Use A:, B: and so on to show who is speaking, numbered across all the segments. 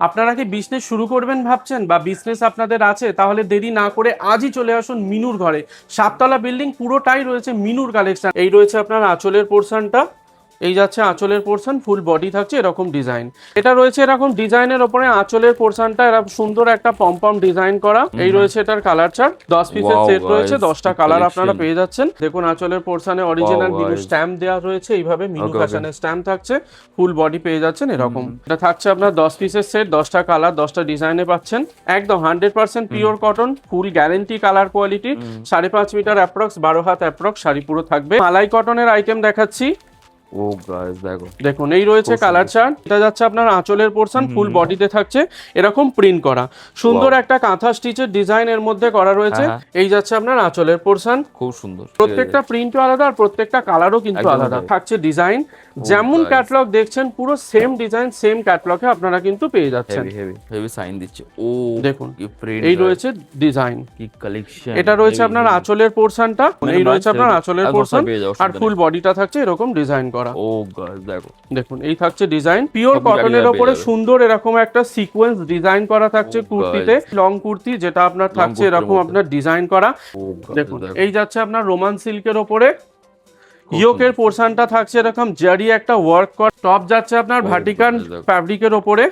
A: আপনারা কি বিজনেস শুরু করবেন ভাবছেন বা বিজনেস আপনাদের আছে, তাহলে দেরি না করে আজই চলে আসুন মিনুর ঘরে। সাততলা বিল্ডিং পুরোটাই রয়েছে মিনুর কালেকশন এই রয়েছে আপনার আঁচলের পোর্শনটা এই যাচ্ছে আঁচলের পোর্শন ফুল বডি থাকছে এরকম ডিজাইন এটা রয়েছে এরকম ডিজাইনের ওপরে আঁচলের পোর্শনটা এরকম সুন্দর একটা পম্পম ডিজাইন করা। এই রয়েছে এটার কালার চার্ট দশ পিসের সেট রয়েছে দশটা কালার আপনারা পেয়ে যাচ্ছেন। দেখুন আঁচলের পোর্শনে অরিজিনাল মিনু স্ট্যাম্প দেওয়া রয়েছে এইভাবে মিনু. ফ্যাশনের স্ট্যাম্প থাকছে ফুল বডি পেয়ে যাচ্ছেন এরকম। এটা থাকছে আপনার দশ পিসের সেট দশটা কালার দশটা ডিজাইনে পাচ্ছেন। একদম hundred percent pure cotton full guarantee colour quality সাড়ে পাঁচ মিটার অ্যাপ্রক্স বারো হাত অ্যাপ্রক্স শাড়ি পুরো থাকবে। মালাই কটনের আইটেম দেখাচ্ছি।
B: ও গাইস দেখো।
A: দেখুন এই রয়েছে কালার চার্ট এটা যাচ্ছে আপনার আঁচলের পোর্শন ফুল বডিতে থাকছে। এরকম প্রিন্ট করা। সুন্দর একটা কাঁথা স্টিচের ডিজাইন এর মধ্যে করা রয়েছে।
B: হ্যাঁ,
A: এই যাচ্ছে আপনার আঁচলের পোর্শন
B: খুব সুন্দর।
A: প্রত্যেকটা প্রিন্টও আলাদা আর প্রত্যেকটা কালারও কিন্তু আলাদা থাকছে ডিজাইন যেমন
B: guys.
A: ক্যাটলগ দেখছেন পুরো সেম ডিজাইন সেম ক্যাটলগে আপনারা কিন্তু পেয়ে যাচ্ছেন।
B: হেভি হেভি সাইন দিচ্ছে। ও
A: দেখুন, এই রয়েছে ডিজাইন
B: কি কালেকশন
A: এটা রয়েছে আপনার আঁচলের পোর্শনটা এই রয়েছে আপনার আঁচলের পোর্শন আর ফুল বডিটা থাকছে এরকম ডিজাইন করা।
B: ও গাইস দেখো।
A: দেখুন এই থাকছে ডিজাইন পিওর কটনের
B: উপরে
A: ওপরে সুন্দর এরকম একটা সিকোয়েন্স ডিজাইন করা থাকছে কুর্তিতে। লং কুর্তি যেটা আপনার থাকছে এরকম আপনার ডিজাইন করা। দেখুন এই যাচ্ছে আপনার রোমান সিল্কের ওপরে। ইয়োকের পোর্শনটা থাকছে এরকম জারি একটা ওয়ার্ক কর। টপ যাচ্ছে আপনার ভার্টিকান
B: দেখো।
A: ফ্যাব্রিকের ওপরে।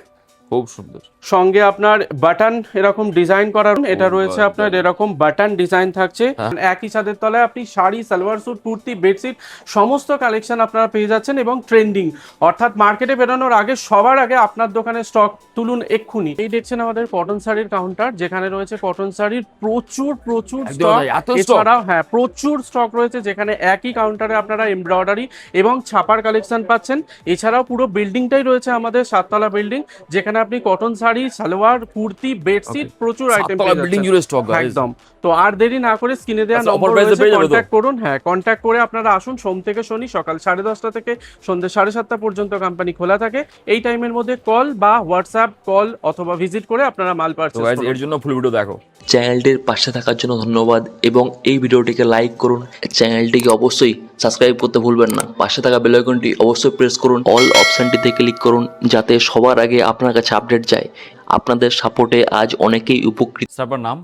B: খুব সুন্দর।
A: সঙ্গে আপনার বাটন এরকম ডিজাইন করা এটা রয়েছে আপনার এরকম বাটন ডিজাইন থাকছে।
B: হ্যাঁ।
A: একই ছাদের তলায় আপনি শাড়ি সালোয়ার স্যুট কুর্তি বেডশিট সমস্ত কালেকশন আপনারা পেয়ে যাচ্ছেন এবং ট্রেন্ডিং। অর্থাৎ মার্কেটে বেরোনোর আগে সবার আগে আপনার দোকানে স্টক তুলুন এক্ষুনি। এই দেখছেন আমাদের কটন শাড়ির কাউন্টার যেখানে রয়েছে কটন শাড়ির প্রচুর প্রচুর স্টক। এছাড়াও হ্যাঁ প্রচুর স্টক রয়েছে যেখানে একই কাউন্টারে আপনারা এমব্রয়ডারি এবং ছাপার কালেকশন পাচ্ছেন। এছাড়াও পুরো বিল্ডিংটাই রয়েছে আমাদের সাততলা বিল্ডিং যেখানে আপনি কটন শাড়ি সালোয়ার কুর্তি বেডশিট প্রচুর আইটেম
B: বিল্ডিং জুড়ে স্টক.
A: একদম। তো আর দেরি না করে স্ক্রিনে দেওয়া
B: আচ্ছা,
A: নম্বর
B: এ
A: রয়েছে কন্ট্যাক্ট করুন। হ্যাঁ কন্ট্যাক্ট করে আপনারা আসুন সোম থেকে শনি সকাল সাড়ে দশটা থেকে সন্ধ্যে সাড়ে সাতটা পর্যন্ত কোম্পানি খোলা থাকে। এই টাইমের মধ্যে কল বা হোয়াটসঅ্যাপ কল অথবা ভিজিট করে আপনারা মাল
B: পাচ্ছেন
A: পারচেজ
B: এর জন্য ফুল ভিডিও দেখো।
C: চ্যানেলটির পাশে থাকার জন্য ধন্যবাদ এবং এই ভিডিওটিকে লাইক করুন। চ্যানেলটিকে অবশ্যই সাবস্ক্রাইব করতে ভুলবেন না। পাশে থাকা বেলাইকনটি অবশ্যই প্রেস করুন। অল অপশানটিতে ক্লিক করুন যাতে সবার আগে আপনার কাছে আপডেট যায়। আপনাদের সাপোর্টে আজ অনেকেই উপকৃত।
B: নাম?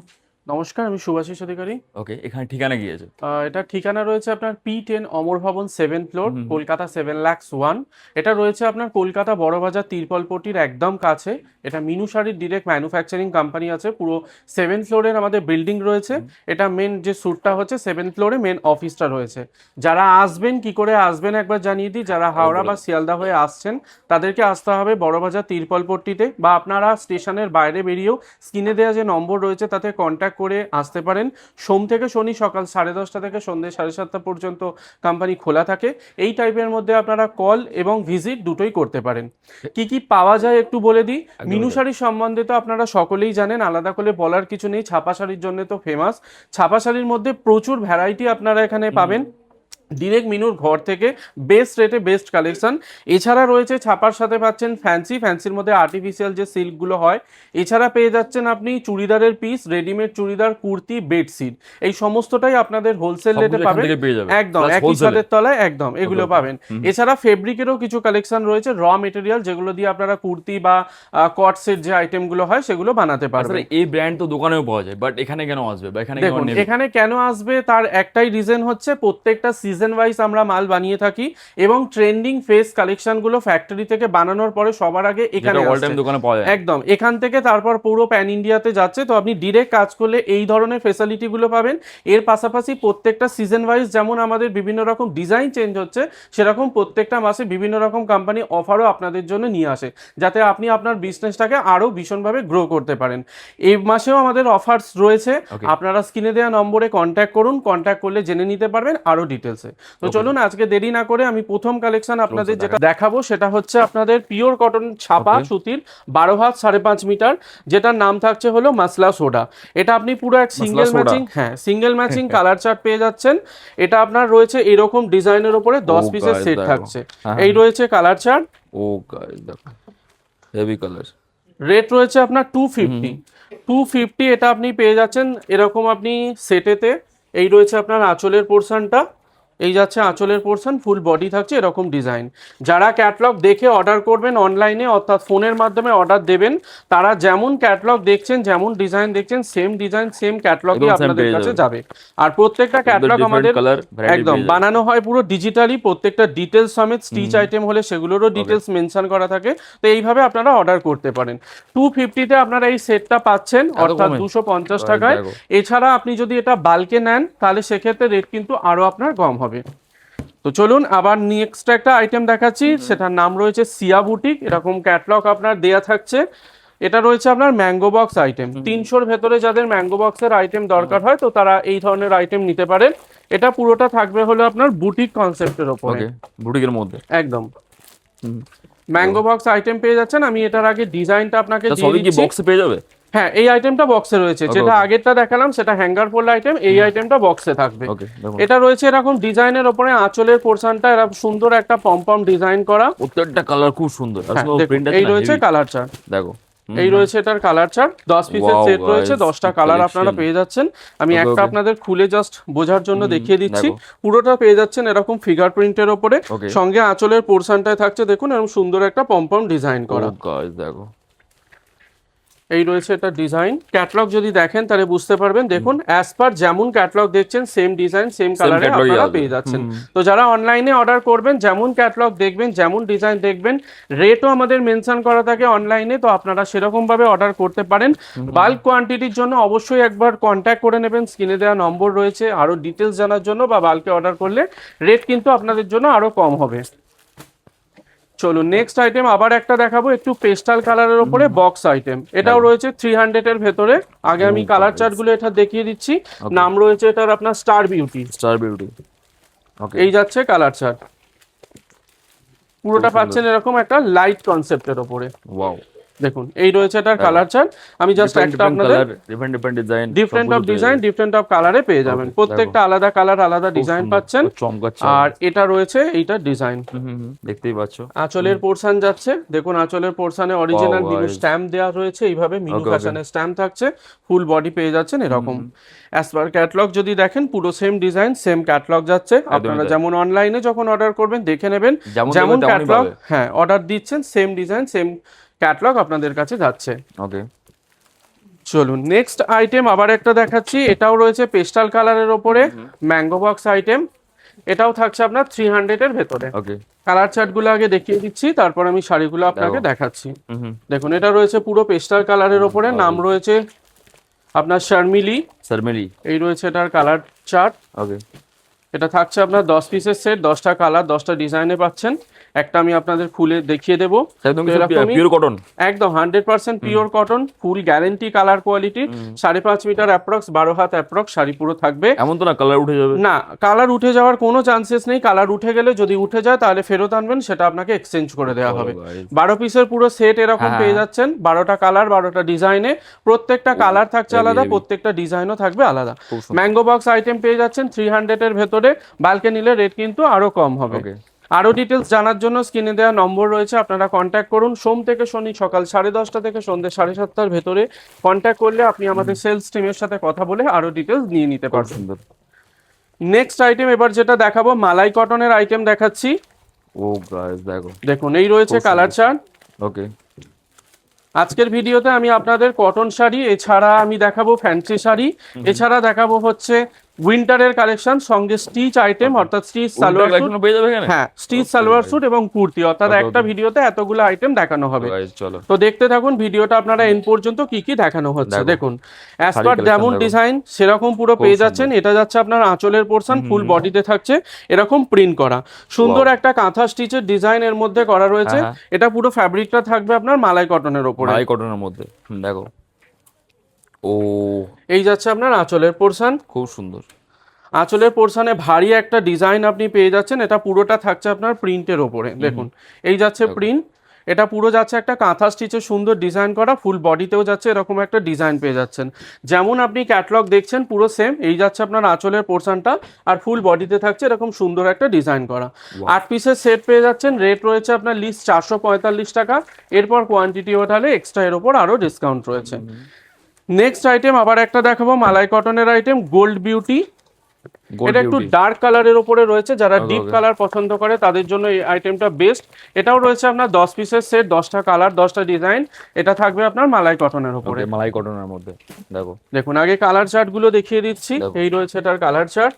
A: নমস্কার আমি সুভাষিস অধিকারী।
B: ওকে এখানে ঠিকানা গিয়েছে
A: এটা ঠিকানা রয়েছে আপনার P ten Amar Bhavan seven floor Kolkata seven lakhs one এটা রয়েছে আপনার কলকাতা বড়বাজার তিরপলপটির একদম কাছে। এটা মিনু শাড়ির ডিরেক্ট ম্যানুফ্যাকচারিং কোম্পানি আছে। পুরো সেভেন ফ্লোরের আমাদের বিল্ডিং রয়েছে। এটা মেন যে স্যুটটা হচ্ছে সেভেন ফ্লোরে মেন অফিসটা রয়েছে। যারা আসবেন কি করে আসবেন একবার জানিয়ে দিই। যারা হাওড়া বা শিয়ালদা হয়ে আসছেন তাদেরকে আসতে হবে বড়বাজার তিরপলপট্টিতে। বা আপনারা স্টেশনের বাইরে বেরিয়েও স্ক্রিনে দেওয়া যে নম্বর রয়েছে তাতে কন্ট্যাক্ট করে আসতে পারেন। সোম থেকে শনি সকাল সাড়ে দশটা থেকে সন্ধ্যে সাড়ে সাতটা পর্যন্ত কোম্পানি খোলা থাকে। এই টাইপের মধ্যে আপনারা কল এবং ভিজিট দুটোই করতে পারেন। কি কি পাওয়া যায় একটু বলে দিই? মিনু শাড়ির সম্বন্ধে তো আপনারা সকলেই জানেন আলাদা করে বলার কিছু নেই। ছাপা শাড়ির জন্য তো ফেমাস ছাপা শাড়ির মধ্যে প্রচুর ভ্যারাইটি আপনারা এখানে পাবেন। ডিরেক্ট মিনুর ঘর থেকে বেস্ট রেটে বেস্ট কালেকশন এছাড়া রয়েছে ছাপার সাথে পাচ্ছেন ফ্যান্সি ফ্যান্সির মধ্যে আর্টিফিশিয়াল যে সিল্কগুলো হয় এছাড়া পেয়ে যাচ্ছেন আপনি চুড়িদারের piece readymade churidar kurti bedsheet এই সমস্তটাই আপনাদের হোলসেল রেটে পাবেন। একদম একই ছাদের তলায় একদম এগুলো পাবেন। এছাড়া ফেব্রিকেরও কিছু কালেকশন রয়েছে র মেটেরিয়াল যেগুলো দিয়ে আপনারা কুর্তি বা কট সেট যে আইটেমগুলো হয় সেগুলো বানাতে পারবেন।
B: এই ব্র্যান্ড তো দোকানেও পাওয়া যায় বাট এখানে কেন আসবে বা এখানে কেন
A: এখানে কেন আসবে তার একটাই রিজন হচ্ছে প্রত্যেকটা সিজন ওয়াইজ আমরা মাল বানিয়ে থাকি এবং ট্রেন্ডিং ফেস কালেকশনগুলো ফ্যাক্টরি থেকে বানানোর পরে সবার আগে এখানে একদম। এখান থেকে তারপর পুরো প্যান ইন্ডিয়াতে যাচ্ছে। তো আপনি ডিরেক্ট কাজ করলে এই ধরনের ফেসিলিটিগুলো পাবেন। এর পাশাপাশি প্রত্যেকটা সিজন ওয়াইজ যেমন আমাদের বিভিন্ন রকম ডিজাইন চেঞ্জ হচ্ছে সেরকম প্রত্যেকটা মাসে বিভিন্ন রকম কোম্পানি অফারও আপনাদের জন্য নিয়ে আসে যাতে আপনি আপনার বিজনেসটাকে আরও ভীষণভাবে গ্রো করতে পারেন। এই মাসেও আমাদের অফার্স রয়েছে। আপনারা স্ক্রিনে দেওয়া নম্বরে কন্ট্যাক্ট করুন। কন্ট্যাক্ট করলে জেনে নিতে পারবেন। আরও ডিটেলসে তো চলুন আজকে দেরি না করে আমি প্রথম কালেকশন আপনাদের যেটা দেখাবো সেটা হচ্ছে আপনাদের পিওর কটন ছাপা সুতির বারো হাত সাড়ে পাঁচ মিটার যেটার নাম থাকছে হলো মাসলা সোডা। এটা আপনি পুরো এক সিঙ্গেল ম্যাচিং হ্যাঁ সিঙ্গেল ম্যাচিং কালার চার্ট পেয়ে যাচ্ছেন। এটা আপনার রয়েছে এরকম ডিজাইনের উপরে দশ
B: Oh,
A: পিসের সেট থাকছে।
B: হ্যাঁ,
A: এই রয়েছে কালার চার্ট
B: ও হেভি কালার
A: রেট রয়েছে আপনার টু ফিফটি টু ফিফটি এটা আপনি পেয়ে যাচ্ছেন এরকম আপনি সেটেতে এই রয়েছে আপনার আঁচলের পোর্শনটা এই যাচ্ছে আঁচলের পোর্শন ফুল বডি থাকছে এরকম ডিজাইন যারা ক্যাটলগ দেখে অর্ডার করবেন অনলাইনে অর্থাৎ ফোনের মাধ্যমে অর্ডার দেবেন তারা যেমন ক্যাটলগ দেখছেন যেমন ডিজাইন দেখছেন সেম ডিজাইন সেম ক্যাটলগই আপনাদের কাছে
B: যাবে।
A: আর প্রত্যেকটা ক্যাটলগ আমাদের একদম বানানো হয় পুরো ডিজিটালি প্রত্যেকটা ডিটেলস সমেত স্টিচ আইটেম হলে সেগুলোরও ডিটেলস মেনশন করা থাকে। তো এইভাবে আপনারা অর্ডার করতে পারেন। টু ফিফটিতে আপনারা এই সেটটা পাচ্ছেন অর্থাৎ? দুশো পঞ্চাশ টাকায়। এছাড়া আপনি যদি এটা বালকে নেন তাহলে সেক্ষেত্রে রেট কিন্তু আরও আপনার কম হবে। তো চলুন আবার নেক্সট একটা আইটেম দেখাচ্ছি সেটার নাম রয়েছে সিয়া বুটিক এরকম ক্যাটলগ আপনার দেয়া থাকছে। এটা রয়েছে আপনার ম্যাঙ্গো বক্স আইটেম তিনশোর ভেতরে যাদের ম্যাঙ্গো বক্সের আইটেম দরকার হয় তো তারা এই ধরনের আইটেম নিতে পারেন। এটা পুরোটা থাকবে হলো আপনার বুটিক কনসেপ্টের ওপরে।
B: বুটিকের মধ্যে।
A: একদম। ম্যাঙ্গো বক্স আইটেম পেয়ে যাচ্ছেন আমি এটার আগে ডিজাইনটা আপনাকে
B: সবই কি
A: দিচ্ছি।
B: বক্সে পেয়ে যাবে?
A: হ্যাঁ এই আইটেমটা বক্সে রয়েছে। যেটা. আগেরটা দেখালাম সেটা হ্যাঙ্গার ফোল্ড আইটেম এই আইটেমটা বক্সে থাকবে। এটা রয়েছে এরকম ডিজাইনের ওপরে আঁচলের পোর্শনটা এরকম সুন্দর একটা পম্পম ডিজাইন করা।
B: প্রত্যেকটা কালার খুব সুন্দর।
A: হ্যাঁ, এই রয়েছে কালার চার্ট
B: দেখো।
A: এই রয়েছে এটার কালার চার্ট দশ পিসের সেট রয়েছে দশটা কালার আপনারা পেয়ে যাচ্ছেন। আমি একটা আপনাদের খুলে জাস্ট বোঝার জন্য দেখিয়ে দিচ্ছি। পুরোটা পেয়ে যাচ্ছেন এরকম ফিগার প্রিন্টের ওপরে সঙ্গে আঁচলের পোর্শনটায় থাকছে দেখুন এরকম সুন্দর একটা পম্পম ডিজাইন করা।
B: Oh, দেখো।
A: এই রয়েছে এটা ডিজাইন ক্যাটলগ যদি দেখেন তাহলে বুঝতে পারবেন দেখুন অ্যাজ পার যেমন ক্যাটলগ দেখছেন সেম ডিজাইন সেম কালারে আপনারা পেয়ে যাচ্ছেন। তো যারা অনলাইনে অর্ডার করবেন যেমন ক্যাটলগ দেখবেন যেমন ডিজাইন দেখবেন রেটও আমাদের মেনশন করা থাকে অনলাইনে তো আপনারা সেরকম ভাবে অর্ডার করতে পারেন। বাল্ক কোয়ান্টিটির জন্য অবশ্যই একবার কন্ট্যাক্ট করে নেবেন স্ক্রিনে দেওয়া নম্বর রয়েছে আরও ডিটেলস জানার জন্য বা বাল্কে অর্ডার করলে রেট কিন্তু আপনাদের জন্য আরও কম হবে। চলুন নেক্সট আইটেম আবার একটা দেখাবো একটু পেস্টাল কালারের ওপরে বক্স আইটেম এটাও রয়েছে থ্রি হান্ড্রেড এর ভেতরে। আগে আমি কালার চার্টগুলো এটা দেখিয়ে দিচ্ছি। নাম রয়েছে এটার আপনার star beauty
B: star beauty okay
A: এই যাচ্ছে কালার চার্ট পুরোটা পাচ্ছেন এরকম একটা লাইট কনসেপ্টের ওপরে
B: ওয়াও
A: দেখুন এই রয়েছে এটার কালার চার্ট আমি জাস্ট একটা আপনাদের
B: different different design
A: different of design different of কালারে পেয়ে যাবেন। প্রত্যেকটা আলাদা কালার আলাদা ডিজাইন পাচ্ছেন। আর এটা রয়েছে এইটার ডিজাইন
B: দেখতেই পাচ্ছ।
A: আঁচলের পোর্শন যাচ্ছে। দেখুন আঁচলের পোর্শনে অরিজিনাল মিনু স্ট্যাম্প দেওয়া রয়েছে। এইভাবে মিনু. ফ্যাশনের স্ট্যাম্প থাকছে। ফুল বডি পেয়ে যাচ্ছেন এরকম। অ্যাজ পার ক্যাটলগ যদি দেখেন পুরো সেম ডিজাইন সেম ক্যাটলগ যাচ্ছে। আপনারা যেমন অনলাইনে যখন অর্ডার করবেন দেখে নেবেন।
B: যেমন
A: ক্যাটলগ হ্যাঁ অর্ডার দিচ্ছেন সেম ডিজাইন সেম ক্যাটলগ আপনাদের কাছে যাচ্ছে।
B: ওকে
A: চলুন নেক্সট আইটেম আবার একটা দেখাচ্ছি। এটাও রয়েছে পেস্টাল কালারের ওপরে ম্যাঙ্গো বক্স আইটেম এটাও থাকছে আপনার থ্রি হান্ড্রেড এর ভেতরে।
B: ওকে
A: কালার চার্টগুলো আগে দেখিয়ে দিচ্ছি তারপর আমি শাড়িগুলো আপনাকে দেখাচ্ছি।
B: হুম
A: দেখুন এটা রয়েছে পুরো পেস্টাল কালারের ওপরে নাম রয়েছে আপনার শার্মিলি
B: সারমেলি
A: এই রয়েছে এটার কালার চার্ট
B: ওকে
A: এটা থাকছে আপনার দশ পিসের সেট দশটা কালার দশটা ডিজাইনে পাচ্ছেন। একটা আমি আপনাদের খুলে দেখিয়ে দেবো।
B: পিওর কটন
A: একদম hundred percent pure cotton full guarantee colour quality সাড়ে পাঁচ মিটার অ্যাপ্রক্স বারো হাত অ্যাপ্রক্স শাড়ি পুরো থাকবে।
B: এমন তো না কালার উঠে যাবে।
A: না কালার উঠে যাওয়ার কোনো চান্সেস নেই। কালার উঠে গেলে যদি উঠে যায় তাহলে ফেরত আনবেন সেটা আপনাকে এক্সচেঞ্জ করে দেওয়া হবে। বারো পিসের পুরো সেট এরকম। পেয়ে যাচ্ছেন। বারোটা কালার বারোটা ডিজাইনে প্রত্যেকটা কালার থাকছে আলাদা. প্রত্যেকটা ডিজাইনও থাকবে আলাদা। ম্যাঙ্গো বক্স আইটেম পেয়ে যাচ্ছেন থ্রি হান্ড্রেড এর ভেতরে। বালকে নিলে রেট কিন্তু আরও কম হবে।
B: Okay.
A: আরও ডিটেলস জানার জন্য স্ক্রিনে দেওয়া নম্বর রয়েছে আপনারা কন্ট্যাক্ট করুন। সোম থেকে শনি সকাল সাড়ে দশটা থেকে সন্ধ্যে সাড়ে সাতটার ভেতরে কন্ট্যাক্ট করলে আপনি আমাদের সেলস টিমের সাথে কথা বলে আরও ডিটেলস নিয়ে নিতে পারবেন। নেক্সট আইটেম এবার যেটা দেখাবো মালাই কটনের আইটেম দেখাচ্ছি।
B: ও গাইস দেখো।
A: দেখুন এই রয়েছে কালার চার্ট
B: ওকে
A: আজকের ভিডিওতে আমি আপনাদের কটন শাড়ি এছাড়া আমি দেখাবো ফ্যান্সি শাড়ি এছাড়া দেখাবো হচ্ছে উইন্টারের কালেকশন সঙ্গে স্টিচ আইটেম অর্থাৎ স্টিচ সালোয়ার স্যুট
B: পেয়ে যাবে এখানে?
A: হ্যাঁ স্টিচ সালোয়ার স্যুট এবং কুর্তি অর্থাৎ একটা ভিডিওতে এতগুলো আইটেম দেখানো হবে।
B: চলো।
A: তো দেখতে থাকুন ভিডিওটা আপনারা এন পর্যন্ত কি কি দেখানো হচ্ছে। দেখুন অ্যাজ পার যেমন ডিজাইন সেরকম পুরো পেয়ে যাচ্ছেন। এটা যাচ্ছে আপনার আঁচলের পোর্শন ফুল বডিতে থাকছে এরকম প্রিন্ট করা। সুন্দর একটা কাঁথা স্টিচের ডিজাইন এর মধ্যে করা রয়েছে।
B: হ্যাঁ,
A: এটা পুরো ফ্যাব্রিকটা থাকবে আপনার মালাই কটনের ওপরে।
B: মালাই কটনের মধ্যে। দেখো। ও।
A: এই যাচ্ছে আপনার আঁচলের পোর্শন
B: খুব সুন্দর।
A: আঁচলের পোর্শানে ভারী একটা ডিজাইন আপনি পেয়ে যাচ্ছেন। এটা পুরোটা থাকছে আপনার প্রিন্টের ওপরে দেখুন। এই যাচ্ছে প্রিন্ট এটা পুরো যাচ্ছে একটা কাঁথা স্টিচের সুন্দর ডিজাইন করা ফুল বডিতেও যাচ্ছে এরকম একটা ডিজাইন পেয়ে যাচ্ছেন। যেমন আপনি ক্যাটলগ দেখছেন পুরো সেম এই যাচ্ছে আপনার আঁচলের পোর্শনটা আর ফুল বডিতে থাকছে এরকম সুন্দর একটা ডিজাইন করা। আট পিসের সেট পেয়ে যাচ্ছেন। রেট রয়েছে আপনার লিস্ট চারশো পঁয়তাল্লিশ টাকা। এরপর কোয়ান্টিটি ওঠালে এক্সট্রা এর ওপর আরও ডিসকাউন্ট রয়েছে। নেক্সট আইটেম আবার একটা দেখাবো মালাই কটনের আইটেম গোল্ড বিউটি এটা একটু। ডার্ক কালারের উপরে রয়েছে যারা ডিপ. কালার পছন্দ করে তাদের জন্য এই আইটেমটা বেস্ট এটাও রয়েছে আপনার দশ পিসের সেট দশটা কালার দশটা ডিজাইন এটা থাকবে আপনার মালাই কটনের উপরে।
B: মালাই কটনের মধ্যে। দেখো।
A: দেখুন আগে কালার চার্টগুলো দেখিয়ে দিচ্ছি। এই রয়েছে এটার কালার চার্ট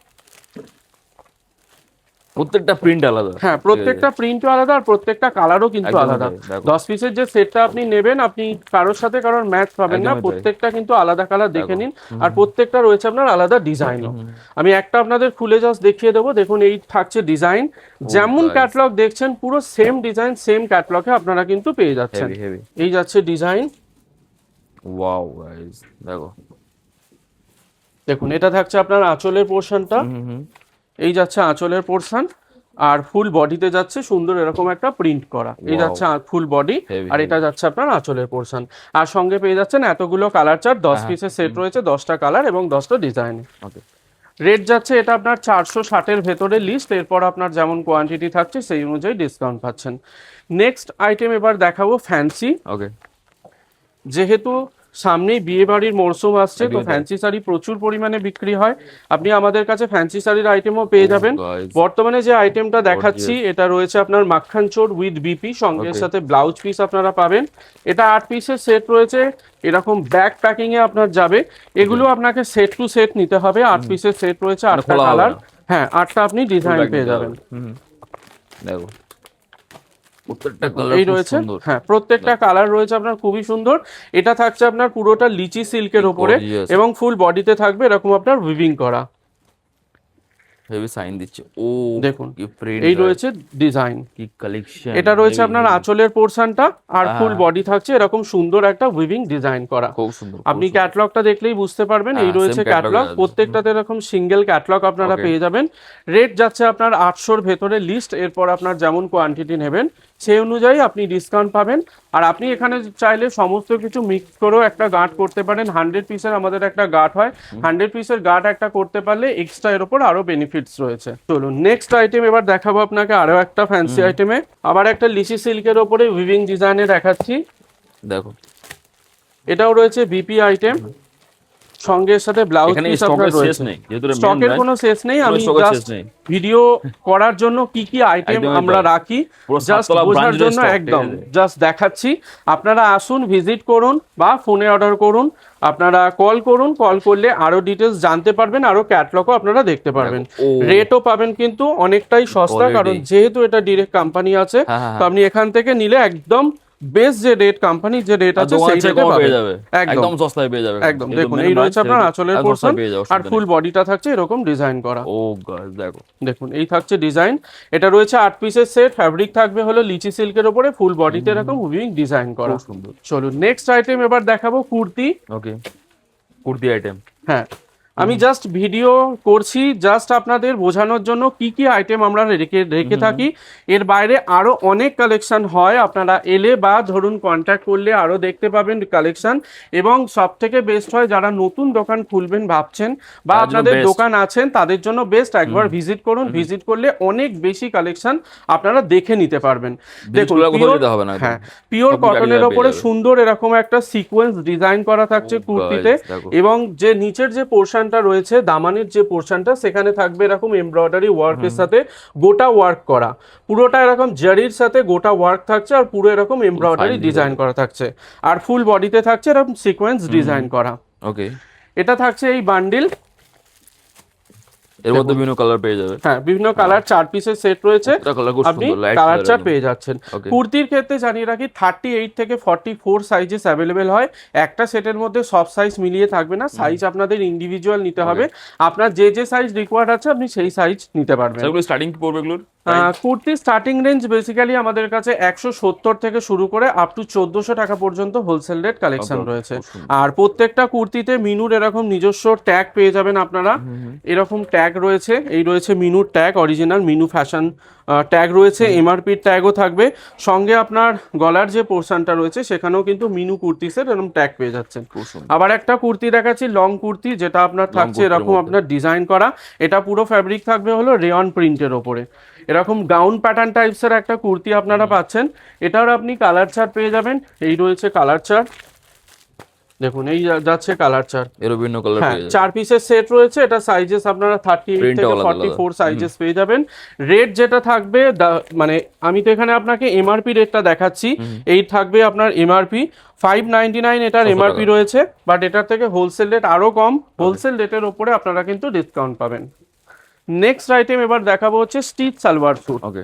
B: প্রত্যেকটা প্রিন্ট আলাদা।
A: হ্যাঁ প্রত্যেকটা প্রিন্টও আলাদা আর প্রত্যেকটা কালারও কিন্তু আলাদা। দশ পিসের যে সেটটা আপনি নেবেন আপনি কারোর সাথে কারোর ম্যাচ পাবেন না প্রত্যেকটা কিন্তু আলাদা কালার দেখে নিন। আর প্রত্যেকটা রয়েছে আপনার আলাদা ডিজাইনও আমি একটা আপনাদের খুলে জাস্ট দেখিয়ে দেবো। দেখুন এই থাকছে ডিজাইন যেমন ক্যাটলগ দেখছেন পুরো সেম ডিজাইন সেম ক্যাটলগে আপনারা কিন্তু পেয়ে যাচ্ছেন। এই যাচ্ছে ডিজাইন
B: ওয়াও গাইস দেখো।
A: দেখুন এটা থাকছে আপনার আঁচলের পোর্শনটা এই যাচ্ছে আঁচলের পোর্শন আর ফুল বডিতে যাচ্ছে সুন্দর এরকম একটা প্রিন্ট করা। এই. যাচ্ছে ফুল বডি আর এটা যাচ্ছে আপনার আঁচলের পোর্শন আর সঙ্গে পেয়ে যাচ্ছেন এতগুলো কালার চার্ট দশ
B: হ্যাঁ,
A: পিসের সেট রয়েছে দশটা কালার এবং দশটা ডিজাইন
B: ওকে
A: রেট যাচ্ছে এটা আপনার চারশো ষাটের ভেতরে লিস্ট এরপর আপনার যেমন কোয়ান্টিটি থাকছে সেই অনুযায়ী ডিসকাউন্ট পাচ্ছেন। নেক্সট আইটেম এবার দেখাবো ফ্যান্সি
B: ওকে
A: যেহেতু সামনেই বিয়ে বাড়ির মরশুম আসছে তো ফ্যান্সি শাড়ি প্রচুর পরিমাণে বিক্রি হয়। আপনি আমাদের কাছে ফ্যান্সি শাড়ির আইটেমও পেয়ে যাবেন। বর্তমানে যে আইটেমটা দেখাচ্ছি এটা রয়েছে আপনার মাখন চোর উইথ বিপি সঙ্গে সাথে ব্লাউজ পিস আপনারা পাবেন। এটা আট পিসের সেট রয়েছে এরকম ব্যাক প্যাকিং এ আপনার যাবে। এগুলো আপনাকে সেট টু সেট নিতে হবে আট পিসের সেট রয়েছে
B: মানে
A: আটটা কালার হ্যাঁ আটটা আপনি ডিজাইন পেয়ে যাবেন।
B: দেখো। প্রত্যেকটা কালার
A: এই রয়েছে? হ্যাঁ প্রত্যেকটা কালার রয়েছে আপনার খুবই সুন্দর। এটা থাকছে আপনার পুরোটা লিচি সিল্কের ওপরে এবং ফুল বডিতে থাকবে এরকম আপনার উইভিং করা।
B: হেভি সাইন দিচ্ছে। ও
A: দেখুন, এই রয়েছে ডিজাইন
B: কি কালেকশন
A: এটা রয়েছে আপনার আঁচলের পোর্শনটা আর ফুল
B: হ্যাঁ।
A: বডি থাকছে এরকম সুন্দর একটা উইভিং ডিজাইন করা।
B: খুব সুন্দর
A: আপনি। ক্যাটলগটা দেখলেই বুঝতে পারবেন। এই
B: হ্যাঁ,
A: রয়েছে ক্যাটলগ প্রত্যেকটাতে এরকম সিঙ্গেল ক্যাটলগ আপনারা পেয়ে যাবেন। রেট যাচ্ছে আপনার আটশোর ভেতরে লিস্ট এরপর আপনার যেমন কোয়ান্টিটি নেবেন সেই অনুযায়ী আপনি ডিসকাউন্ট পাবেন। আর আপনি এখানে চাইলে সমস্ত কিছু মিক্স করেও একটা গাঁট করতে পারেন। হান্ড্রেড পিসের আমাদের একটা গাঁট হয়। হান্ড্রেড পিসের গাঁট একটা করতে পারলে এক্সট্রা এর উপর আরও বেনিফিটস রয়েছে। চলুন নেক্সট আইটেম এবার দেখাবো আপনাকে আরও একটা ফ্যান্সি আইটেমে আবার একটা লিচি সিল্কের ওপরে উইভিং ডিজাইনে দেখাচ্ছি।
B: দেখো।
A: এটাও রয়েছে বিপি আইটেম সঙ্গে সাথে ব্লাউজ পিস আপনার রয়েছে। স্টকের কোনো শেষ নেই আমি জাস্ট ভিডিও করার জন্য কি কি আইটেম আমরা রাখি জাস্ট বোঝার জন্য একদম জাস্ট দেখাচ্ছি। আপনারা আসুন ভিজিট করুন বা ফোনে অর্ডার করুন আপনারা কল করুন কল করলে আরও ডিটেলস জানতে পারবেন আরও ক্যাটলগও আপনারা দেখতে পারবেন। রেটও পাবেন কিন্তু অনেকটাই সস্তা কারণ যেহেতু এটা ডিরেক্ট কোম্পানি আছে
B: হ্যাঁ, হ্যাঁ,
A: তো আপনি এখান থেকে নিলে একদম বেস্ট যে রেট কোম্পানি যে রেট আছে সেই রেটে
B: পেয়ে যাবে।
A: একদম।
B: সস্তায় পেয়ে যাবে।
A: একদম। দেখুন এই রয়েছে আপনার আঁচলের পোর্শন আর ফুল বডিটা থাকছে এরকম ডিজাইন করা।
B: ও গাইস দেখো।
A: দেখুন এই থাকছে ডিজাইন এটা রয়েছে আট পিসের সেট ফ্যাব্রিক থাকবে হলো লিচি সিল্কের উপরে ফুল বডিতে এরকম উইভিং ডিজাইন করা।
B: সুন্দর।
A: চলুন নেক্সট আইটেম এবার দেখাবো কুর্তি।
B: ওকে কুর্তি আইটেম
A: হ্যাঁ। আমি জাস্ট ভিডিও করছি জাস্ট আপনাদের বোঝানোর জন্য কি কি আইটেম আমরা রেখে রেখে থাকি। এর বাইরে আরও অনেক কালেকশন হয় আপনারা এলে বা ধরুন কন্ট্যাক্ট করলে আরও দেখতে পাবেন কালেকশন এবং সব থেকে বেস্ট হয় যারা নতুন দোকান খুলবেন ভাবছেন বা আপনাদের দোকান আছেন তাদের জন্য বেস্ট একবার ভিজিট করুন ভিজিট করলে অনেক বেশি কালেকশন আপনারা দেখে নিতে পারবেন। দেখুন। হ্যাঁ পিওর কটনের ওপরে সুন্দর এরকম একটা সিকোয়েন্স ডিজাইন করা থাকছে
B: Oh,
A: কুর্তিতে এবং যে নিচের যে পোর্শনটা রয়েছে দামানের যে পোর্শনটা সেখানে থাকবে এরকম এমব্রয়ডারি ওয়ার্কের সাথে গোটা ওয়ার্ক করা। পুরোটা এরকম জারির সাথে গোটা ওয়ার্ক থাকছে আর পুরো এরকম এমব্রয়ডারি ডিজাইন করা থাকছে। আর ফুল বডিতে থাকছে এরকম সিকোয়েন্স ডিজাইন করা।
B: ওকে
A: এটা থাকছে এই বান্ডিল
B: এর মধ্যে বিভিন্ন কালার পেয়ে যাবে।
A: হ্যাঁ বিভিন্ন কালার চার পিসের সেট রয়েছে। আপনি কালার চার্ট পেয়ে যাচ্ছেন। কুর্তির ক্ষেত্রে জানিয়ে রাখি থার্টি এইট থেকে ফর্টি ফোর সাইজেস অ্যাভেলেবেল হয়। একটা সেটের মধ্যে সব সাইজ মিলিয়ে থাকবে না। সাইজ আপনাদের ইন্ডিভিজুয়াল নিতে হবে। আপনার যে যে সাইজ রিকোয়ার্ড আছে আপনি সেই সাইজ নিতে পারবেন।
B: স্টার্টিং কি পড়বে এগুলোর?
A: আহ, কুর্তির স্টার্টিং রেঞ্জ বেসিক্যালি আমাদের কাছে একশো সত্তর থেকে শুরু করে আপ টু চোদ্দশো টাকা পর্যন্ত হোলসেল রেট কালেকশন রয়েছে। আর প্রত্যেকটা কুর্তিতে মিনুর এরকম নিজস্ব ট্যাগ পেয়ে যাবেন আপনারা। এরকম ট্যাগ রয়েছে। এই রয়েছে মিনুর tag original Minu fashion tag রয়েছে। এমআরপির ট্যাগও থাকবে। সঙ্গে আপনার গলার যে পোর্শনটা রয়েছে সেখানেও কিন্তু মিনু কুর্তিসের এরকম ট্যাগ পেয়ে যাচ্ছেন। আবার একটা কুর্তি দেখাচ্ছি লং কুর্তি যেটা আপনার থাকছে এরকম। আপনার ডিজাইন করা। এটা পুরো ফ্যাব্রিক থাকবে হলো রেয়ন প্রিন্টের ওপরে। এরকম গাউন প্যাটার্ন টাইপসের একটা কুর্তি আপনারা পাচ্ছেন। এটার আপনি কালার চার্ট পেয়ে যাবেন। এই রয়েছে কালার চার্ট দেখুন এই যাচ্ছে কালার চার
B: এরও বিভিন্ন কালার
A: হ্যাঁ
B: পেয়ে
A: চার পিসের সেট রয়েছে এটা সাইজেস আপনারা থার্টি এইট
B: Print ও
A: থেকে
B: আলাদা
A: ফর্টি ফোর
B: আলাদা।
A: সাইজেস পেয়ে যাবেন। রেট যেটা থাকবে মানে আমি তো এখানে আপনাকে এমআরপি রেটটা দেখাচ্ছি। এই থাকবে আপনার এমআরপি ফাইভ নাইনটি নাইন এটার এমআরপি রয়েছে বাট এটার থেকে হোলসেল রেট আরও কম। হোলসেল রেটের ওপরে আপনারা কিন্তু ডিসকাউন্ট পাবেন। নেক্সট আইটেম এবার দেখাবো হচ্ছে stitch salwar suit
B: okay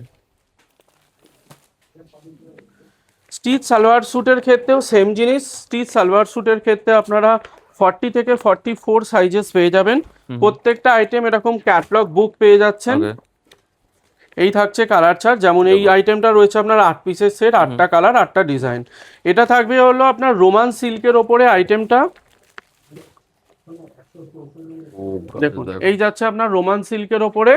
A: stitch salwar স্যুটের ক্ষেত্রেও সেম জিনিস। স্টিচ সালোয়ার স্যুটের ক্ষেত্রে আপনারা ফর্টি থেকে ফর্টি ফোর সাইজেস পেয়ে যাবেন। প্রত্যেকটা আইটেম এরকম ক্যাটলগ বুক পেয়ে যাচ্ছেন। এই থাকছে কালার চার্ট যেমন এই আইটেমটা রয়েছে আপনার আট পিসের সেট আটটা কালার আটটা ডিজাইন এটা থাকবে হলো আপনার রোমান সিল্কের ওপরে আইটেমটা দেখুন এই যাচ্ছে আপনার রোমান সিল্কের ওপরে।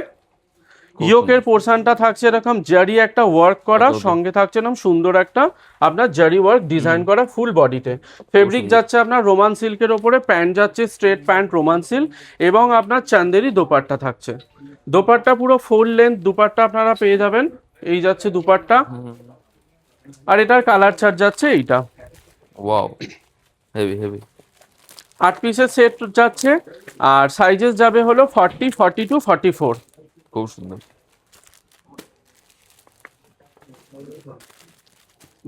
A: ইয়োকের পোর্শনটা থাকছে এরকম জারি একটা ওয়ার্ক করা সঙ্গে থাকছে এরকম সুন্দর একটা আপনার জারি ওয়ার্ক ডিজাইন করা ফুল বডিতে ফেব্রিক যাচ্ছে আপনার রোমান সিল্কের ওপরে প্যান্ট যাচ্ছে স্ট্রেট প্যান্ট রোমান সিল্ক এবং আপনার চান্দেরি দোপাট্টা থাকছে। দোপাট্টা পুরো ফুল লেন্থ দুপাট্টা আপনারা পেয়ে যাবেন। এই যাচ্ছে দুপাট্টা। আর এটার কালার চার্ট যাচ্ছে এইটা।
B: ওয়াও হেভি হেভি
A: আট পিসের সেট যাচ্ছে আর সাইজেস যাবে হলো forty forty two forty four
B: খুব সুন্দর।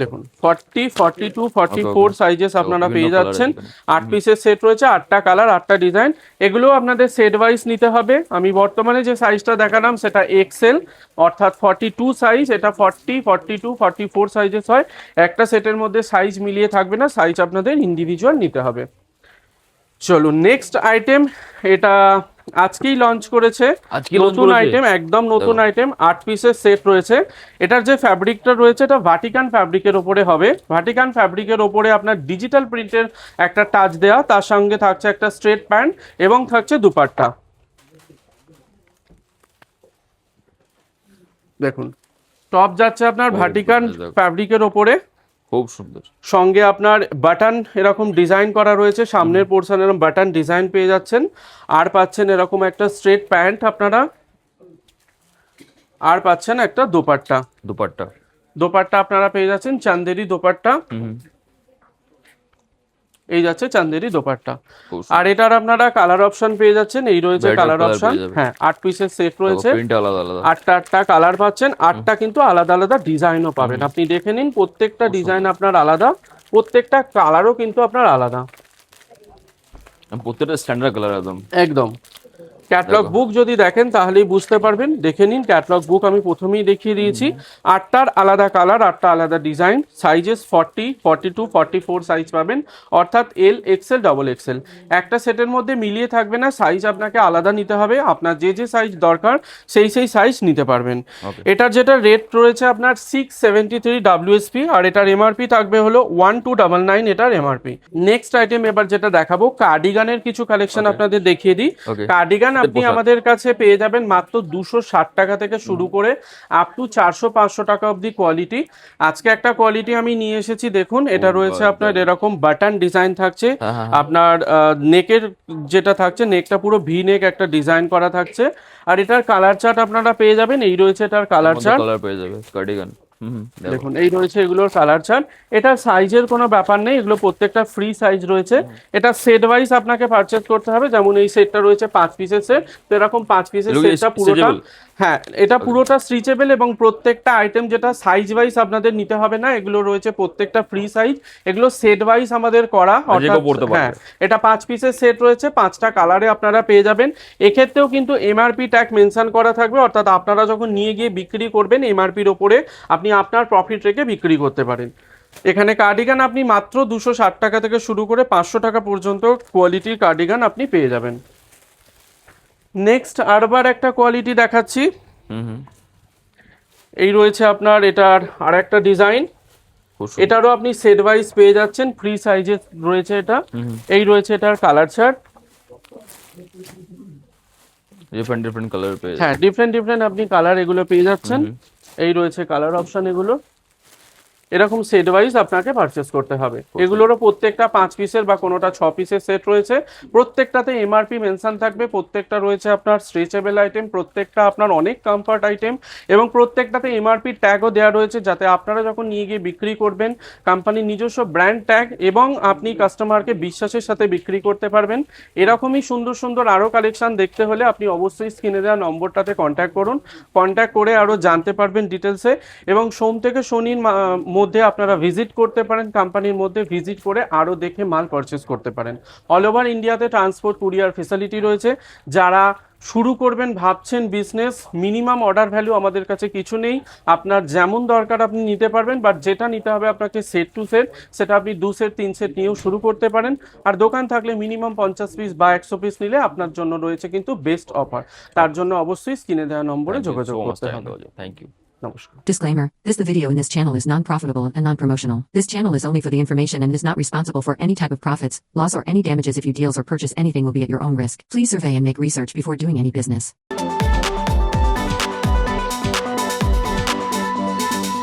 A: দেখুন forty forty two forty four. Sizes আপনারা পেয়ে যাচ্ছেন। আট পিসের সেট রয়েছে আটটা কালার আটটা ডিজাইন এগুলো আপনাদের সেট ওয়াইজ নিতে হবে। আমি বর্তমানে যে সাইজটা দেখালাম সেটা এক্সেল অর্থাৎ ফর্টি টু সাইজ এটা forty forty two forty four sizes হয়। একটা সেটের মধ্যে সাইজ মিলিয়ে থাকবে না সাইজ আপনাদের ইন্ডিভিজুয়াল নিতে হবে। চলুন নেক্সট আইটেম এটা আজকেই লঞ্চ করেছে। নতুন আইটেম একদম নতুন আইটেম আট পিসের সেট রয়েছে। এটার যে ফ্যাব্রিকটা রয়েছে এটা ভাটিকান ফ্যাব্রিকের ওপরে হবে। ভাটিকান ফ্যাব্রিকের ওপরে আপনার ডিজিটাল প্রিন্টের একটা টাচ দেওয়া তার সঙ্গে থাকছে একটা স্ট্রেট প্যান্ট এবং থাকছে দুপাট্টা। দেখুন টপ যাচ্ছে আপনার ভাটিকান ফ্যাব্রিকের ওপরে।
B: খুব সুন্দর।
A: সঙ্গে আপনার বাটন এরকম ডিজাইন করা রয়েছে সামনের পোর্শন এরকম বাটন ডিজাইন পেয়ে যাচ্ছেন। আর পাচ্ছেন এরকম একটা স্ট্রেট প্যান্ট আপনারা। আর পাচ্ছেন একটা দোপাট্টা।
B: দোপাট্টা।
A: দোপাট্টা আপনারা পেয়ে যাচ্ছেন চান্দেরি দোপাট্টা। এই যাচ্ছে চান্দেরি দোপাট্টা। আর এটার আপনারা কালার অপশন পেয়ে যাচ্ছেন এই রয়েছে কালার অপশন হ্যাঁ আট পিসের সেট রয়েছে। আটটা আটটা কালার পাচ্ছেন আটটা কিন্তু আলাদা আলাদা ডিজাইনও পাবেন। আপনি দেখে নিন প্রত্যেকটা ডিজাইন আপনার আলাদা প্রত্যেকটা কালারও কিন্তু আপনার আলাদা।
B: প্রত্যেকটা স্ট্যান্ডার্ড কালার একদম।
A: একদম। ক্যাটলগ বুক যদি দেখেন তাহলেই বুঝতে পারবেন। দেখে নিন ক্যাটলগ বুক আমি প্রথমেই দেখিয়ে দিয়েছি। আটটার আলাদা কালার আটটা আলাদা design sizes forty forty two forty four size পাবেন। অর্থাৎ এল এক্সেল ডবল এক্সেল একটা সেটের মধ্যে মিলিয়ে থাকবে না সাইজ আপনাকে আলাদা নিতে হবে। আপনার যে যে সাইজ দরকার সেই সেই সাইজ নিতে পারবেন। এটার যেটা রেট রয়েছে আপনার সিক্স সেভেন্টি থ্রি ডাব্লিউএসপি আর এটার এমআরপি থাকবে হলো ওয়ান টু ডাবল নাইন এটার এমআরপি নেক্সট আইটেম এবার যেটা দেখাবো কার্ডিগানের কিছু কালেকশন আপনাদের দেখিয়ে দিই। কার্ডিগান আপনি আমাদের কাছে পেয়ে যাবেন মাত্র দুশো ষাট টাকা থেকে শুরু করে আপ টু চারশো পাঁচশো টাকা অবধি কোয়ালিটি আজকে একটা কোয়ালিটি আমি নিয়ে এসেছি দেখুন এটা রয়েছে আপনার এরকম বাটন ডিজাইন থাকছে।
B: হ্যাঁ, হ্যাঁ,
A: আপনার নেকের যেটা থাকছে নেকটা পুরো ভি নেক একটা ডিজাইন করা থাকছে। আর এটার কালার চার্ট আপনারা পেয়ে যাবেন এই রয়েছে এটার কালার চার্ট
B: কালার পেয়ে যাবে কার্ডিগান
A: দেখুন এই রয়েছে এগুলোর কালার চার্ট এটা সাইজের কোনো ব্যাপার নেই এগুলো প্রত্যেকটা ফ্রি সাইজ রয়েছে। এটা সেট ওয়াইজ আপনাকে পারচেজ করতে হবে। যেমন এই সেটটা রয়েছে পাঁচ পিসের সেট তো এরকম পাঁচ পিসের সেটটা পুরোটা? হ্যাঁ এটা পুরোটা স্ট্রিচেবল এবং প্রত্যেকটা আইটেম যেটা সাইজ ওয়াইজ আপনাদের নিতে হবে না এগুলো রয়েছে প্রত্যেকটা ফ্রি সাইজ এগুলো সেট ওয়াইজ আমাদের করা। হ্যাঁ এটা পাঁচ পিসের সেট রয়েছে পাঁচটা কালারে আপনারা পেয়ে যাবেন। এক্ষেত্রেও কিন্তু এমআরপি ট্যাগ মেনশন করা থাকবে অর্থাৎ আপনারা যখন নিয়ে গিয়ে বিক্রি করবেন এমআরপির ওপরে আপনি আপনার প্রফিট রেখে বিক্রি করতে পারেন। এখানে কার্ডিগান আপনি মাত্র দুশো ষাট টাকা থেকে শুরু করে পাঁচশো টাকা পর্যন্ত কোয়ালিটির কার্ডিগান আপনি পেয়ে যাবেন। নেক্সট আরবার একটা কোয়ালিটি দেখাচ্ছি। এই রয়েছে আপনার এটার আর একটা ডিজাইন এটারও আপনি সেট ওয়াইজ পেয়ে যাচ্ছেন ফ্রি সাইজে রয়েছে এটা। এই রয়েছে এটার colour chart
B: different different colour পেয়ে
A: হ্যাঁ ডিফারেন্ট ডিফারেন্ট আপনি কালার এগুলো পেয়ে যাচ্ছেন। এই রয়েছে কালার অপশন এগুলো। এরকম সেট ওয়াইজ আপনাকে পারচেস করতে হবে। এগুলোরও প্রত্যেকটা পাঁচ পিসের বা কোনোটা ছ পিসের সেট রয়েছে। প্রত্যেকটাতে এমআরপি মেনশন থাকবে প্রত্যেকটা রয়েছে আপনার স্ট্রেচেবল আইটেম প্রত্যেকটা আপনার অনেক কমফর্ট আইটেম এবং প্রত্যেকটাতে এমআরপি ট্যাগও দেওয়া রয়েছে যাতে আপনারা যখন নিয়ে গিয়ে বিক্রি করবেন কোম্পানির নিজস্ব ব্র্যান্ড ট্যাগ এবং আপনি কাস্টমারকে বিশ্বাসের সাথে বিক্রি করতে পারবেন। এরকমই সুন্দর সুন্দর আরও কালেকশন দেখতে হলে আপনি অবশ্যই স্ক্রিনে দেওয়া নম্বরটাতে কন্ট্যাক্ট করুন। কন্ট্যাক্ট করে আরও জানতে পারবেন ডিটেলসে এবং সোম থেকে শনির মধ্যে আপনারা ভিজিট করতে পারেন কোম্পানির মধ্যে ভিজিট করে আরও দেখে মাল পারচেস করতে পারেন। অল ওভার ইন্ডিয়াতে ট্রান্সপোর্ট কুরিয়ার ফেসিলিটি রয়েছে। যারা শুরু করবেন ভাবছেন বিজনেস মিনিমাম অর্ডার ভ্যালু আমাদের কাছে কিছু নেই। আপনার যেমন দরকার আপনি নিতে পারবেন বাট যেটা নিতে হবে আপনাকে সেট টু সেট সেটা আপনি দু সেট তিন সেট নিয়েও শুরু করতে পারেন। আর দোকান থাকলে মিনিমাম পঞ্চাশ পিস বা একশো পিস নিলে আপনার জন্য রয়েছে কিন্তু বেস্ট অফার তার জন্য অবশ্যই স্ক্রিনে দেওয়া নম্বরে যোগাযোগ করতে হবে।
B: Thank you
D: Disclaimer. This the video in this channel is non-profitable and non-promotional. This channel is only for the information and is not responsible for any type of profits, loss or any damages if you deals or purchase anything will be at your own risk. Please survey and make research before doing any business.